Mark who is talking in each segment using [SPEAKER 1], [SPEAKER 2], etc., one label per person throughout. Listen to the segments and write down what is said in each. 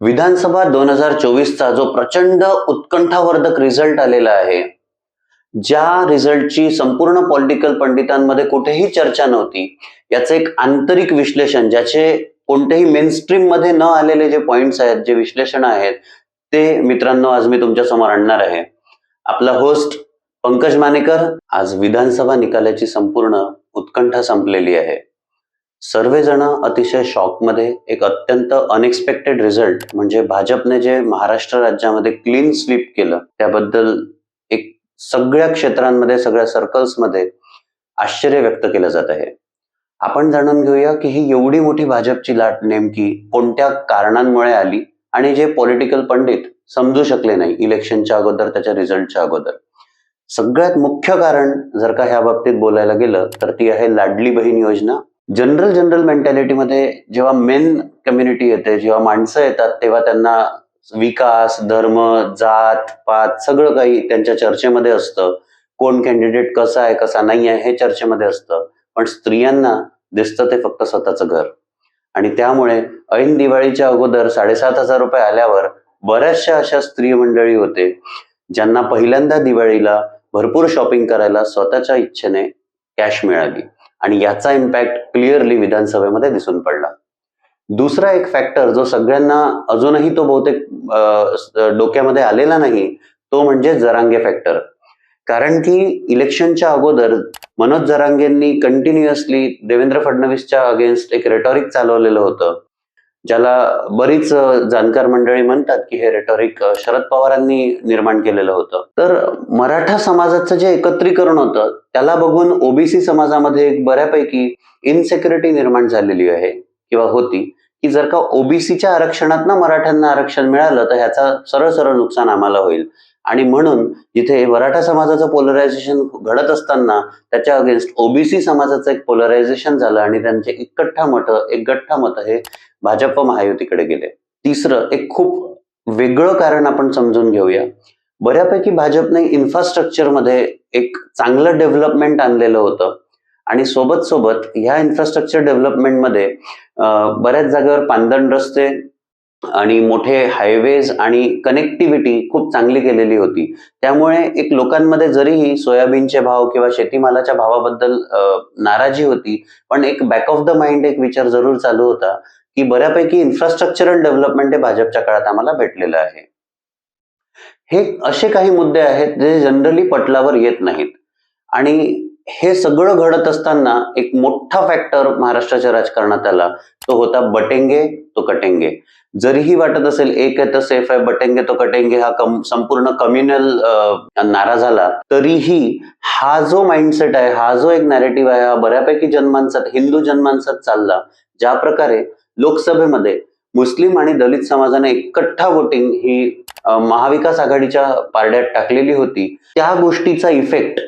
[SPEAKER 1] विधानसभा दोन हजार चोवीसचा जो प्रचंड उत्कंठावर्धक रिझल्ट आलेला आहे ज्या रिझल्टची संपूर्ण पॉलिटिकल पंडितांमध्ये कुठेही चर्चा नव्हती याचं एक आंतरिक विश्लेषण ज्याचे कोणत्याही मेनस्ट्रीममध्ये न आलेले जे पॉइंट्स आहेत जे विश्लेषण आहेत ते मित्रांनो आज मी तुमच्यासमोर आणणार आहे. आपला होस्ट पंकज मानेकर आज विधानसभा निकालाची संपूर्ण उत्कंठा संपलेली आहे. सर्वजण अतिशय शॉकमध्ये एक अत्यंत अनएक्सपेक्टेड रिझल्ट म्हणजे भाजपने जे महाराष्ट्र राज्यामध्ये क्लीन स्लीप केलं त्याबद्दल एक सगळ्या क्षेत्रांमध्ये सगळ्या सर्कल्समध्ये आश्चर्य व्यक्त केलं जात आहे. आपण जाणून घेऊया की ही एवढी मोठी भाजपची लाट नेमकी कोणत्या कारणांमुळे आली आणि जे पॉलिटिकल पंडित समजू शकले नाही इलेक्शनच्या अगोदर त्याच्या रिझल्टच्या अगोदर. सगळ्यात मुख्य कारण जर का ह्या बाबतीत बोलायला गेलं तर ती आहे लाडली बहीण योजना जनरल जनरल मेंटॅलिटीमध्ये जेव्हा मेन कम्युनिटी येते जेव्हा माणसं येतात तेव्हा त्यांना विकास धर्म जात पात सगळं काही त्यांच्या चर्चेमध्ये असतं. कोण कॅन्डिडेट कसा आहे कसा नाही आहे हे चर्चेमध्ये असतं. पण स्त्रियांना दिसतं ते फक्त स्वतःचं घर. आणि त्यामुळे ऐन दिवाळीच्या अगोदर साडेसात हजार रुपये आल्यावर बऱ्याचशा अशा स्त्री मंडळी होते ज्यांना पहिल्यांदा दिवाळीला भरपूर शॉपिंग करायला स्वतःच्या इच्छेने कॅश मिळाली. आणि याचा इम्पॅक्ट क्लिअरली विधानसभेमध्ये दिसून पडला. दुसरा एक फॅक्टर जो सगळ्यांना अजूनही तो बहुतेक डोक्यामध्ये आलेला नाही तो म्हणजे जरांगे फॅक्टर कारण की इलेक्शनच्या अगोदर मनोज जरांगेंनी कंटिन्युअसली देवेंद्र फडणवीसच्या अगेन्स्ट एक रेटॉरिक चालवलेलं होतं. ज्याला बरीच जाणकार मंडळी म्हणतात की हे रेटॉरिक शरद पवारांनी निर्माण केलेलं होतं. तर मराठा समाजाचं जे एकत्रीकरण होतं त्याला बघून ओबीसी समाजामध्ये एक बऱ्यापैकी इनसेक्युरिटी निर्माण झालेली आहे किंवा होती. की जर का ओबीसीच्या आरक्षणात मराठ्यांना आरक्षण मिळालं तर ह्याचा सरळ सरळ नुकसान आम्हाला होईल. आणि म्हणून जिथे मराठा समाजाचं पोलरायझेशन घडत असताना त्याच्या अगेन्स्ट ओबीसी समाजाचं एक पोलरायझेशन झालं आणि त्यांचे एकट्ठा मत एक गठ्ठा मत हे भाजप महायुतीकडे गेले. तिसरं एक खूप वेगळं कारण आपण समजून घेऊया. बऱ्यापैकी भाजपने इन्फ्रास्ट्रक्चरमध्ये एक चांगलं डेव्हलपमेंट आणलेलं होतं. आणि सोबत सोबत ह्या इन्फ्रास्ट्रक्चर डेव्हलपमेंटमध्ये बऱ्याच जागेवर पांदण रस्ते आणि मोठे हायवेज आणि कनेक्टिव्हिटी खूप चांगली केलेली होती. त्यामुळे एक लोकांमध्ये जरीही सोयाबीनचे भाव किंवा शेतीमालाच्या भावाबद्दल नाराजी होती पण एक बॅक ऑफ द माइंड एक विचार जरूर चालू होता की बऱ्यापैकी इन्फ्रास्ट्रक्चरल डेव्हलपमेंट हे भाजपच्या काळात आम्हाला भेटलेलं आहे. हे असे काही मुद्दे आहेत जे जनरली पटलावर येत नाहीत. आणि हे सगळं घडत असताना एक मोठा फॅक्टर महाराष्ट्राच्या राजकारणात आला. तो होता बटेंगे तो कटेंगे. जरीही वाटत असेल एक आहे तर सेफ आहे बटेंगे तो कटेंगे हा कम, संपूर्ण कम्युनल नारा झाला तरीही हा जो माइंडसेट आहे हा जो एक नॅरेटिव्ह आहे हा बऱ्यापैकी जनमानसात हिंदू जनमानसात चालला ज्या प्रकारे लोकसभेमध्ये मुस्लिम आणि दलित समाजाने एकट्ठा वोटिंग ही महाविकास आघाडीच्या पारड्यात टाकलेली होती त्या गोष्टीचा इफेक्ट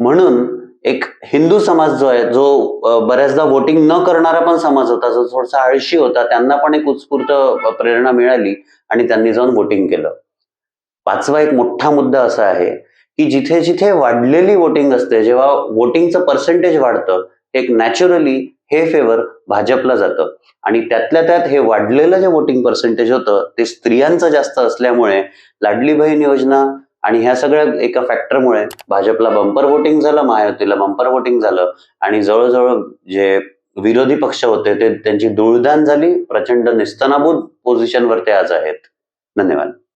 [SPEAKER 1] म्हणून एक हिंदू समाज जो आहे जो बऱ्याचदा वोटिंग न करणारा पण समाज होता जो थोडासा आळशी होता त्यांना पण एक उत्स्फूर्त प्रेरणा मिळाली आणि त्यांनी जाऊन वोटिंग केलं. पाचवा एक मोठा मुद्दा असा आहे की जिथे जिथे वाढलेली वोटिंग असते जेव्हा वोटिंगचं पर्सेंटेज वाढतं एक नॅचरली हे फेवर भाजपला जातं. आणि त्यातल्या त्यात हे वाढलेलं जे वोटिंग पर्सेंटेज होतं ते स्त्रियांचं जास्त असल्यामुळे लाडली बहीण योजना आणि ह्या सगळ्या एका फॅक्टरमुळे भाजपला बंपर वोटिंग झालं महायुतीला बंपर वोटिंग झालं आणि जवळजवळ जे विरोधी पक्ष होते ते त्यांची धूळदान झाली प्रचंड निस्तनाभूत पोझिशनवर ते आज आहेत. धन्यवाद.